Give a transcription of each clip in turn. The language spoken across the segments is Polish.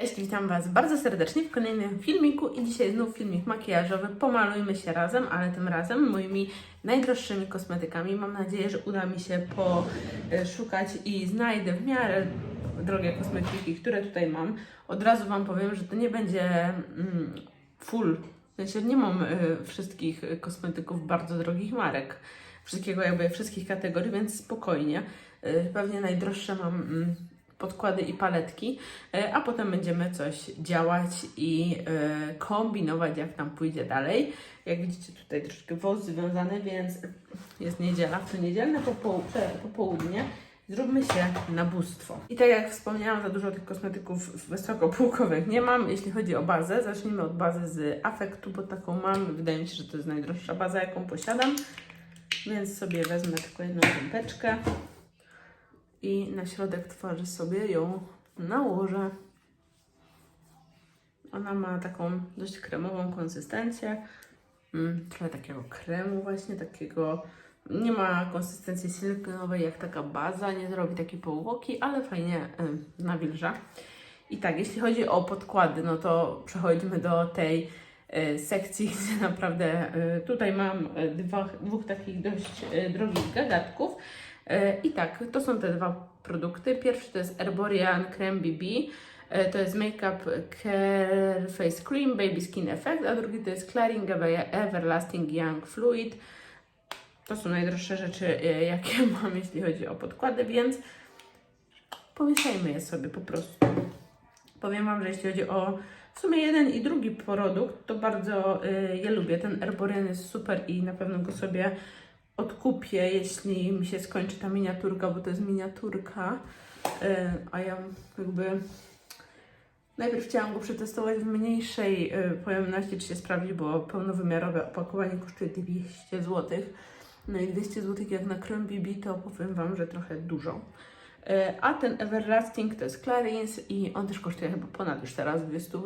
Cześć, witam Was bardzo serdecznie w kolejnym filmiku i dzisiaj znów filmik makijażowy. Pomalujmy się razem, ale tym razem moimi najdroższymi kosmetykami. Mam nadzieję, że uda mi się poszukać i znajdę w miarę drogie kosmetyki, które tutaj mam. Od razu Wam powiem, że to nie będzie mm, full, w sensie nie mam y, wszystkich kosmetyków bardzo drogich marek, wszystkiego jakby wszystkich kategorii, więc spokojnie. Y, Pewnie najdroższe mam mm, podkłady i paletki, e, a potem będziemy coś działać i e, kombinować, jak tam pójdzie dalej. Jak widzicie, tutaj troszkę włos związany, więc jest niedziela, w to niedzielne popołudnie. Zróbmy się na bóstwo. I tak jak wspomniałam, za dużo tych kosmetyków wysokopółkowych nie mam. Jeśli chodzi o bazę, zacznijmy od bazy z Afektu, bo taką mam. Wydaje mi się, że to jest najdroższa baza, jaką posiadam. Więc sobie wezmę tylko jedną pompeczkę i na środek twarzy sobie ją nałożę. Ona ma taką dość kremową konsystencję. Mm, trochę takiego kremu właśnie, takiego... Nie ma konsystencji silikonowej jak taka baza, nie zrobi takiej połowoki, ale fajnie y, nawilża. I tak, jeśli chodzi o podkłady, no to przechodzimy do tej y, sekcji, gdzie naprawdę y, tutaj mam y, dwa, dwóch takich dość y, drogich gagatków. E, I tak, to są te dwa produkty. Pierwszy to jest Herborian Creme BB. e, To jest Makeup Care Face Cream Baby Skin Effect, a drugi to jest Claring Ever- Everlasting Young Fluid. To są najdroższe rzeczy, e, jakie mam, jeśli chodzi o podkłady, więc pomieszajmy je sobie po prostu. Powiem Wam, że jeśli chodzi o w sumie jeden i drugi produkt, to bardzo je lubię. Ten Herborian jest super i na pewno go sobie odkupię, jeśli mi się skończy ta miniaturka, bo to jest miniaturka, y, a ja jakby najpierw chciałam go przetestować w mniejszej y, pojemności, czy się sprawdzi, bo pełnowymiarowe opakowanie kosztuje 200 zł. No i 200 zł jak na krem BB to powiem Wam, że trochę dużo. Y, A ten Everlasting to jest Clarins i on też kosztuje chyba ponad już teraz 200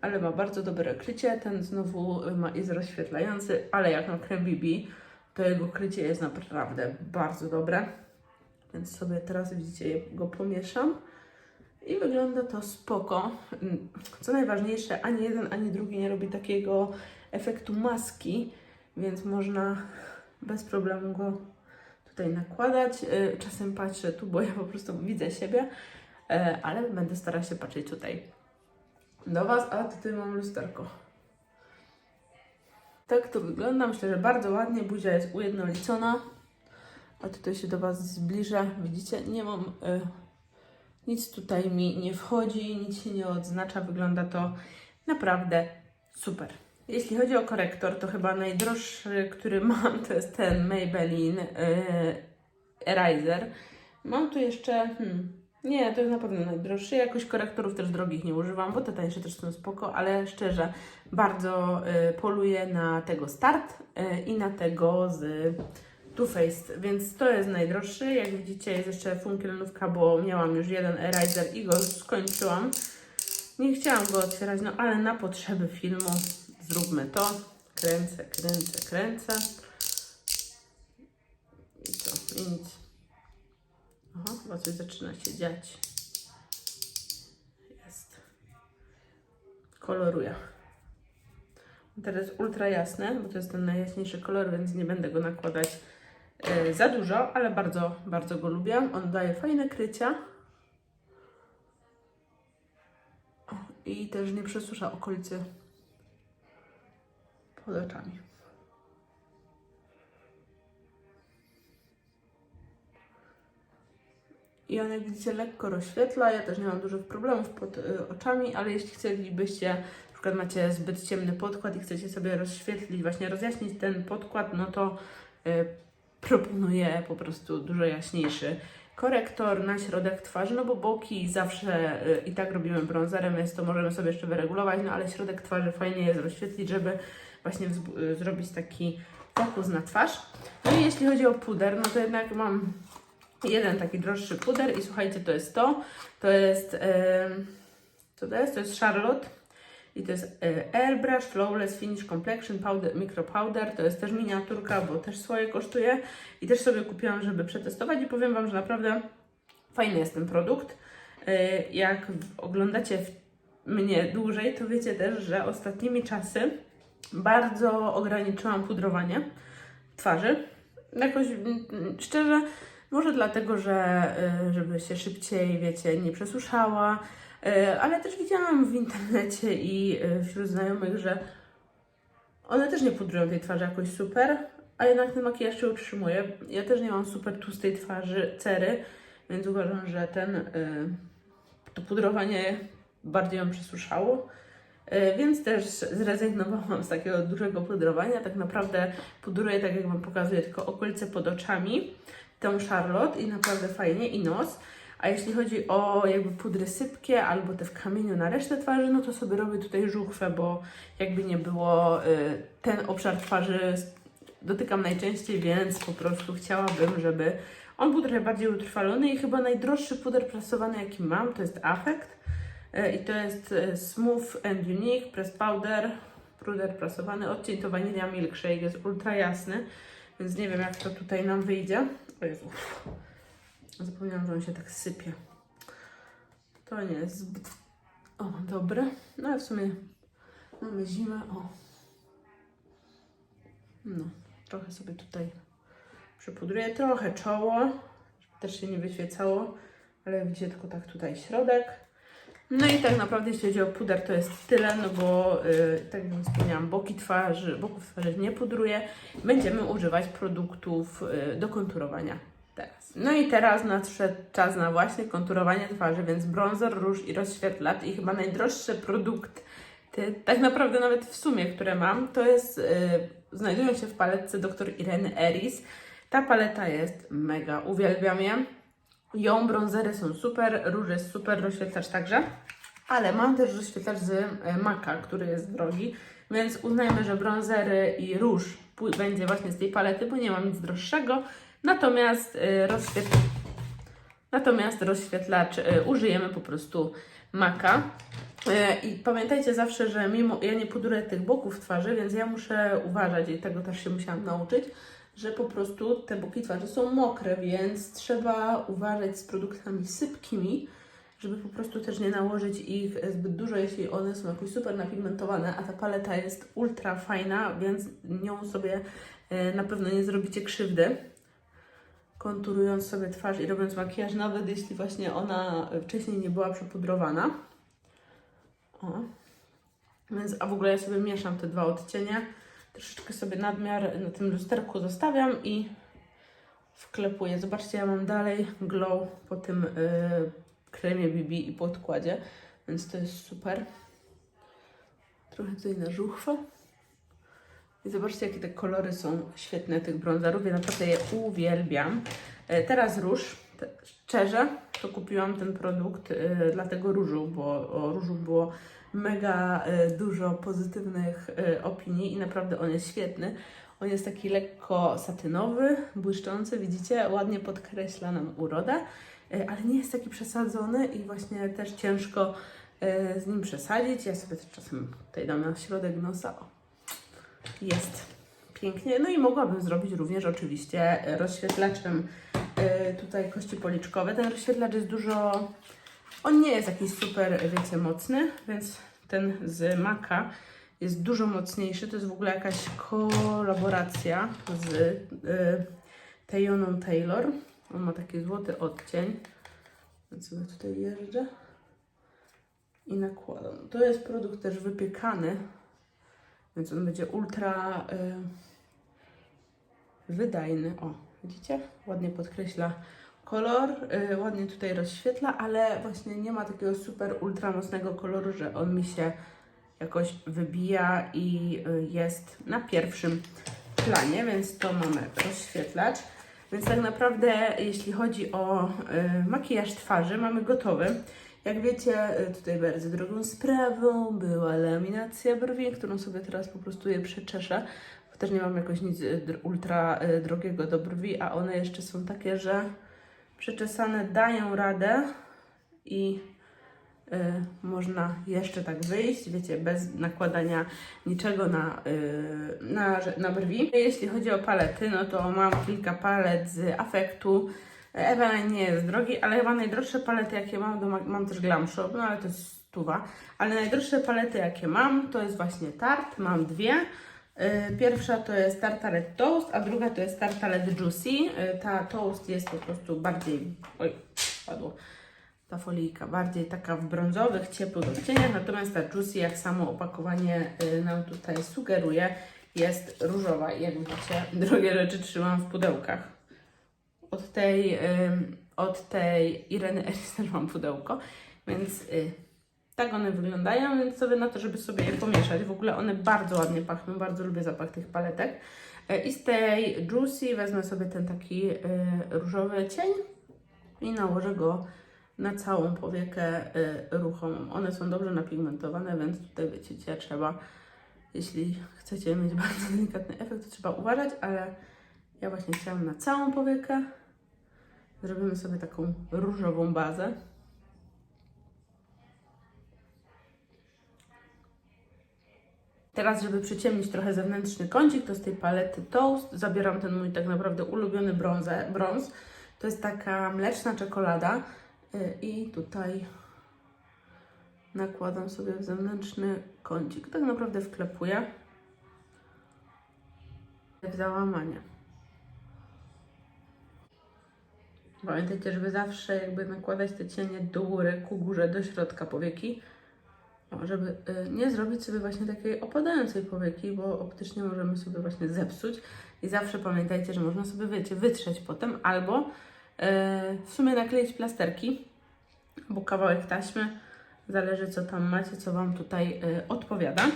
ale ma bardzo dobre krycie. Ten znowu ma, jest rozświetlający, ale jak na krem BB, jego krycie jest naprawdę bardzo dobre. Więc sobie teraz widzicie, go pomieszam. I wygląda to spoko. Co najważniejsze, ani jeden, ani drugi nie robi takiego efektu maski, więc można bez problemu go tutaj nakładać. Y, Czasem patrzę tu, bo ja po prostu widzę siebie, e, ale będę starać się patrzeć tutaj do Was, a tutaj mam lusterko. Tak to wygląda. Myślę, że bardzo ładnie. Buzia jest ujednolicona. A tutaj się do Was zbliża. Widzicie, nie mam. Y, nic tutaj mi nie wchodzi, nic się nie odznacza. Wygląda to naprawdę super. Jeśli chodzi o korektor, to chyba najdroższy, który mam, to jest ten Maybelline y, Eraser. Mam tu jeszcze. Hmm, nie, to jest na pewno najdroższy. Jakoś korektorów też drogich nie używam, bo te tańsze też są spoko, ale szczerze bardzo y, poluję na tego Start y, i na tego z Too Faced, więc to jest najdroższy. Jak widzicie jest jeszcze funkielnówka, bo miałam już jeden eraser i go skończyłam. Nie chciałam go otwierać, no ale na potrzeby filmu zróbmy to. Kręcę, kręcę, kręcę. I co? I nic. Coś zaczyna się dziać. Jest. Koloruję. Teraz ultra jasne, bo to jest ten najjaśniejszy kolor, więc nie będę go nakładać e, za dużo, ale bardzo, bardzo go lubię. On daje fajne krycia. I też nie przesusza okolicy pod oczami. I on jak widzicie lekko rozświetla, ja też nie mam dużych problemów pod y, oczami, ale jeśli chcielibyście, na przykład macie zbyt ciemny podkład i chcecie sobie rozświetlić, właśnie rozjaśnić ten podkład, no to y, proponuję po prostu dużo jaśniejszy korektor na środek twarzy, no bo boki zawsze y, i tak robimy bronzerem, więc to możemy sobie jeszcze wyregulować, no ale środek twarzy fajnie jest rozświetlić, żeby właśnie y, zrobić taki fokus na twarz. No i jeśli chodzi o puder, no to jednak mam jeden taki droższy puder i słuchajcie, to jest to. To jest, em, co to jest? To jest Charlotte i to jest e, Airbrush Flawless Finish Complexion Powder, Micro Powder. To jest też miniaturka, bo też swoje kosztuje i też sobie kupiłam, żeby przetestować i powiem Wam, że naprawdę fajny jest ten produkt. E, Jak oglądacie mnie dłużej, to wiecie też, że ostatnimi czasy bardzo ograniczyłam pudrowanie twarzy. Jakoś mm, szczerze, może dlatego, że y, żeby się szybciej, wiecie, nie przesuszała, y, ale też widziałam w internecie i y, wśród znajomych, że one też nie pudrują tej twarzy jakoś super, a jednak ten makijaż się utrzymuje. Ja też nie mam super tłustej twarzy, cery, więc uważam, że ten, to pudrowanie bardziej ją przesuszało. Więc też zrezygnowałam z takiego dużego pudrowania. Tak naprawdę pudruję, tak jak Wam pokazuję, tylko okolice pod oczami, tą Charlotte i naprawdę fajnie, i nos. A jeśli chodzi o jakby pudry sypkie albo te w kamieniu na resztę twarzy, no to sobie robię tutaj żuchwę, bo jakby nie było, y, ten obszar twarzy dotykam najczęściej, więc po prostu chciałabym, żeby on był trochę bardziej utrwalony i chyba najdroższy puder prasowany jaki mam to jest Affect E, i to jest e, Smooth and Unique Press Powder puder prasowany, odcień to Vanilla Milkshake, jest ultra jasny, więc nie wiem jak to tutaj nam wyjdzie. Jezu, zapomniałam, że on się tak sypie. To nie jest zbyt o, dobre, no ale w sumie mamy zimę, o. No, trochę sobie tutaj przypudruję, trochę czoło, też się nie wyświecało, ale widzicie tylko tak tutaj środek. No i tak naprawdę jeśli chodzi o puder to jest tyle, no bo y, tak jak wspomniałam, boki twarzy, boków twarzy nie pudruję. Będziemy używać produktów y, do konturowania teraz. No i teraz nadszedł czas na właśnie konturowanie twarzy, więc bronzer, róż i rozświetlacz i chyba najdroższy produkt, tak naprawdę nawet w sumie, które mam, to jest, y, znajdują się w paletce dr Ireny Eris. Ta paleta jest mega, uwielbiam je. Ją brązery są super, róż jest super, rozświetlacz także. Ale mam też rozświetlacz z e, Maka, który jest drogi, więc uznajmy, że brązery i róż będzie właśnie z tej palety, bo nie mam nic droższego. Natomiast e, rozświetl... Natomiast rozświetlacz e, użyjemy po prostu Maka. I pamiętajcie zawsze, że mimo ja nie pudruję tych boków twarzy, więc ja muszę uważać i tego też się musiałam nauczyć, że po prostu te boki twarzy są mokre, więc trzeba uważać z produktami sypkimi, żeby po prostu też nie nałożyć ich zbyt dużo, jeśli one są jakoś super napigmentowane, a ta paleta jest ultra fajna, więc nią sobie e, na pewno nie zrobicie krzywdy. Konturując sobie twarz i robiąc makijaż, nawet jeśli właśnie ona wcześniej nie była przepudrowana. O. Więc, a w ogóle ja sobie mieszam te dwa odcienie. Troszeczkę sobie nadmiar na tym lusterku zostawiam i wklepuję. Zobaczcie, ja mam dalej glow po tym y, kremie BB i podkładzie, więc to jest super. Trochę tutaj na żuchwę. I zobaczcie, jakie te kolory są świetne tych brązerów. Ja naprawdę je uwielbiam. E, Teraz róż. Szczerze, to kupiłam ten produkt e, dla tego różu, bo o różu było mega e, dużo pozytywnych e, opinii i naprawdę on jest świetny. On jest taki lekko satynowy, błyszczący, widzicie, ładnie podkreśla nam urodę, e, ale nie jest taki przesadzony i właśnie też ciężko e, z nim przesadzić. Ja sobie czasem tutaj dam na środek nosa. O. Jest pięknie. No i mogłabym zrobić również oczywiście e, rozświetlaczem tutaj kości policzkowe. Ten rozświetlacz jest dużo. On nie jest jakiś super, wiecie, mocny, więc ten z Maka jest dużo mocniejszy. To jest w ogóle jakaś kolaboracja z y, Tejoną Taylor. On ma taki złoty odcień. Więc sobie tutaj jeżdżę i nakładam. To jest produkt też wypiekany, więc on będzie ultra y, wydajny. O, widzicie? Ładnie podkreśla kolor, y, ładnie tutaj rozświetla, ale właśnie nie ma takiego super ultra mocnego koloru, że on mi się jakoś wybija i y, jest na pierwszym planie, więc to mamy rozświetlacz. Więc tak naprawdę, jeśli chodzi o y, makijaż twarzy, mamy gotowy. Jak wiecie, y, tutaj bardzo drogą sprawą była laminacja brwi, którą sobie teraz po prostu je przeczeszę. Też nie mam jakoś nic dr- ultra y, drogiego do brwi, a one jeszcze są takie, że przeczesane dają radę i y, można jeszcze tak wyjść, wiecie, bez nakładania niczego na, y, na, na brwi. Jeśli chodzi o palety, no to mam kilka palet z afektu. Eveline nie jest drogi, ale chyba najdroższe palety, jakie mam, mam też Glam Shop, no ale to jest stuwa. Ale najdroższe palety, jakie mam, to jest właśnie Tarte. Mam dwie. Y, Pierwsza to jest Tartalet Toast, a druga to jest Tartalet Juicy. Y, Ta Toast jest po prostu bardziej... Oj, padło ta folijka bardziej taka w brązowych, ciepłych odcieniach, natomiast ta Juicy, jak samo opakowanie y, nam tutaj sugeruje, jest różowa. Jak widzicie, drogie rzeczy trzymam w pudełkach. Od tej, od tej Ireny Eris też mam pudełko, więc tak one wyglądają, więc sobie na to, żeby sobie je pomieszać. W ogóle one bardzo ładnie pachną, bardzo lubię zapach tych paletek. Y, I z tej Juicy wezmę sobie ten taki y, różowy cień i nałożę go na całą powiekę y, ruchomą. One są dobrze napigmentowane, więc tutaj wiecie, trzeba, jeśli chcecie mieć bardzo delikatny efekt, to trzeba uważać, ale ja właśnie chciałam na całą powiekę. Zrobimy sobie taką różową bazę. Teraz, żeby przyciemnić trochę zewnętrzny kącik, to z tej palety Toast zabieram ten mój tak naprawdę ulubiony brązę, brąz. To jest taka mleczna czekolada y, i tutaj nakładam sobie w zewnętrzny kącik. Tak naprawdę wklepuję w załamanie. Pamiętajcie, żeby zawsze jakby nakładać te cienie do góry, ku górze, do środka powieki, żeby y, nie zrobić sobie właśnie takiej opadającej powieki, bo optycznie możemy sobie właśnie zepsuć. I zawsze pamiętajcie, że można sobie, wiecie, wytrzeć potem albo y, w sumie nakleić plasterki, albo kawałek taśmy, zależy co tam macie, co Wam tutaj y, odpowiada.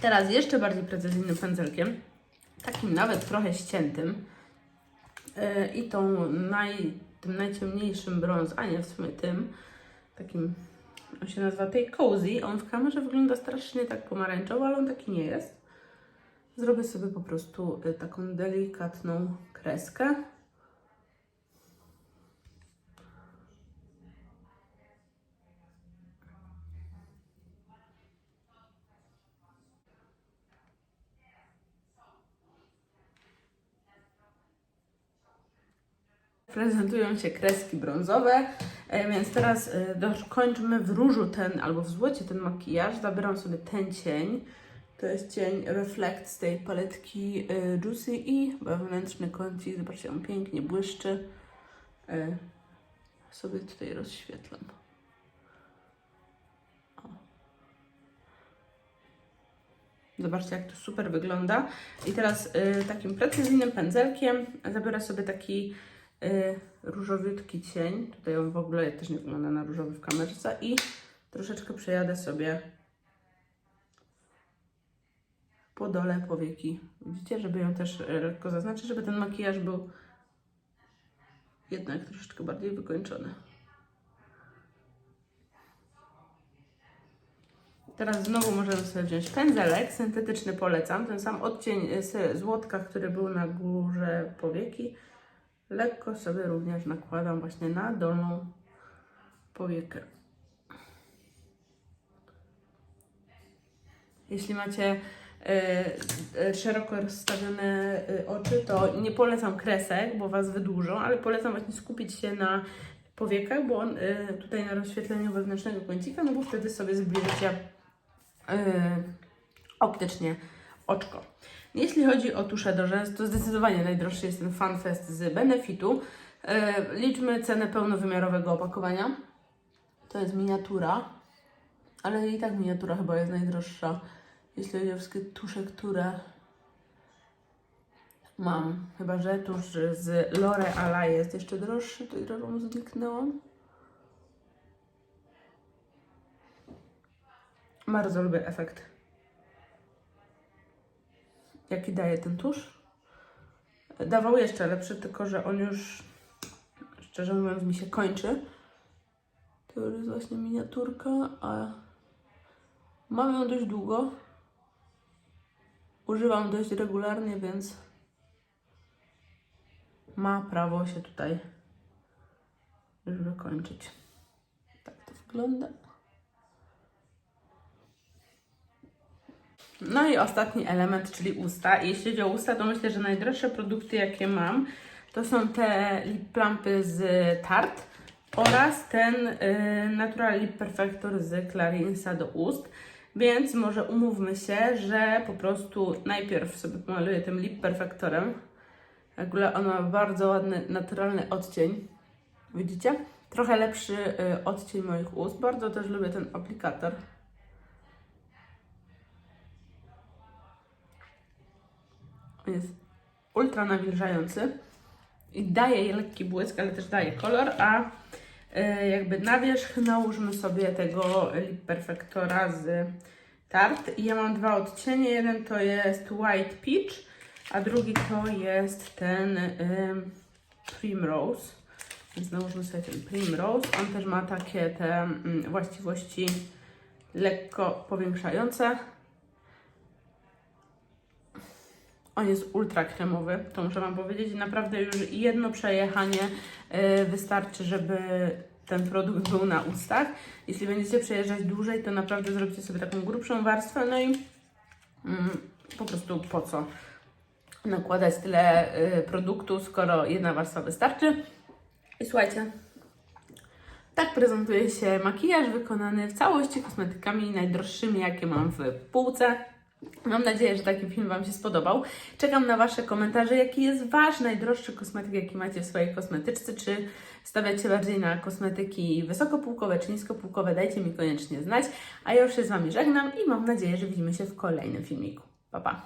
Teraz jeszcze bardziej precyzyjnym pędzelkiem, takim nawet trochę ściętym, i tą naj, tym najciemniejszym brąz, a nie w sumie tym, takim, on się nazywa tej cozy, on w kamerze wygląda strasznie tak pomarańczowo, ale on taki nie jest. Zrobię sobie po prostu e, taką delikatną kreskę. prezentują się kreski brązowe, więc teraz e, dokończmy w różu ten, albo w złocie ten makijaż. Zabieram sobie ten cień. To jest cień Reflect z tej paletki e, Juicy i wewnętrzny kącik. Zobaczcie, on pięknie błyszczy. E, Sobie tutaj rozświetlam. Zobaczcie, jak to super wygląda. I teraz e, takim precyzyjnym pędzelkiem zabiorę sobie taki y, różowiutki cień. Tutaj on w ogóle też nie wygląda na różowy w kamerce. I troszeczkę przejadę sobie po dole powieki. Widzicie, żeby ją też y, lekko zaznaczyć, żeby ten makijaż był jednak troszeczkę bardziej wykończony. Teraz znowu możemy sobie wziąć pędzelek, syntetyczny polecam, ten sam odcień złotka, który był na górze powieki. Lekko sobie również nakładam właśnie na dolną powiekę. Jeśli macie e, szeroko rozstawione e, oczy, to nie polecam kresek, bo Was wydłużą, ale polecam właśnie skupić się na powiekach, bo on e, tutaj na rozświetleniu wewnętrznego kącika, no bo wtedy sobie zbliżycie e, optycznie oczko. Jeśli chodzi o tusze do rzęs, to zdecydowanie najdroższy jest ten FanFest z Benefitu. E, liczmy cenę pełnowymiarowego opakowania. To jest miniatura, ale i tak miniatura chyba jest najdroższa. Jeśli chodzi o wszystkie tusze, które mam. Chyba, że tusz z L'Oreal jest jeszcze droższy, to wam zniknęłam. Bardzo lubię efekt jaki daje ten tusz. Dawał jeszcze lepszy, tylko że on już, szczerze mówiąc, mi się kończy. To już jest właśnie miniaturka, a mam ją dość długo. Używam dość regularnie, więc ma prawo się tutaj już wykończyć. Tak to wygląda. No i ostatni element, czyli usta. Jeśli chodzi o usta, to myślę, że najdroższe produkty, jakie mam, to są te lip plumpy z Tarte. oraz ten y, Natural Lip Perfector z Clarinsa do ust. Więc może umówmy się, że po prostu najpierw sobie pomaluję tym Lip Perfectorem. W ogóle on ma bardzo ładny, naturalny odcień. Widzicie? Trochę lepszy y, odcień moich ust. Bardzo też lubię ten aplikator. Jest ultra nawilżający i daje lekki błysk, ale też daje kolor, a y, jakby na wierzch nałóżmy sobie tego Lip Perfectora z Tarte. I ja mam dwa odcienie. Jeden to jest White Peach, a drugi to jest ten ym, Primrose. Więc nałóżmy sobie ten Primrose. On też ma takie te mm, właściwości lekko powiększające. On jest ultra kremowy, to muszę Wam powiedzieć. Naprawdę już jedno przejechanie y, wystarczy, żeby ten produkt był na ustach. Jeśli będziecie przejeżdżać dłużej, to naprawdę zrobicie sobie taką grubszą warstwę. No i mm, po prostu po co nakładać tyle y, produktu, skoro jedna warstwa wystarczy. I słuchajcie, tak prezentuje się makijaż wykonany w całości kosmetykami najdroższymi, jakie mam w półce. Mam nadzieję, że taki film Wam się spodobał. Czekam na Wasze komentarze, jaki jest Wasz najdroższy kosmetyk, jaki macie w swojej kosmetyczce. Czy stawiacie bardziej na kosmetyki wysokopółkowe czy niskopółkowe? Dajcie mi koniecznie znać. A ja już się z Wami żegnam i mam nadzieję, że widzimy się w kolejnym filmiku. Pa, pa!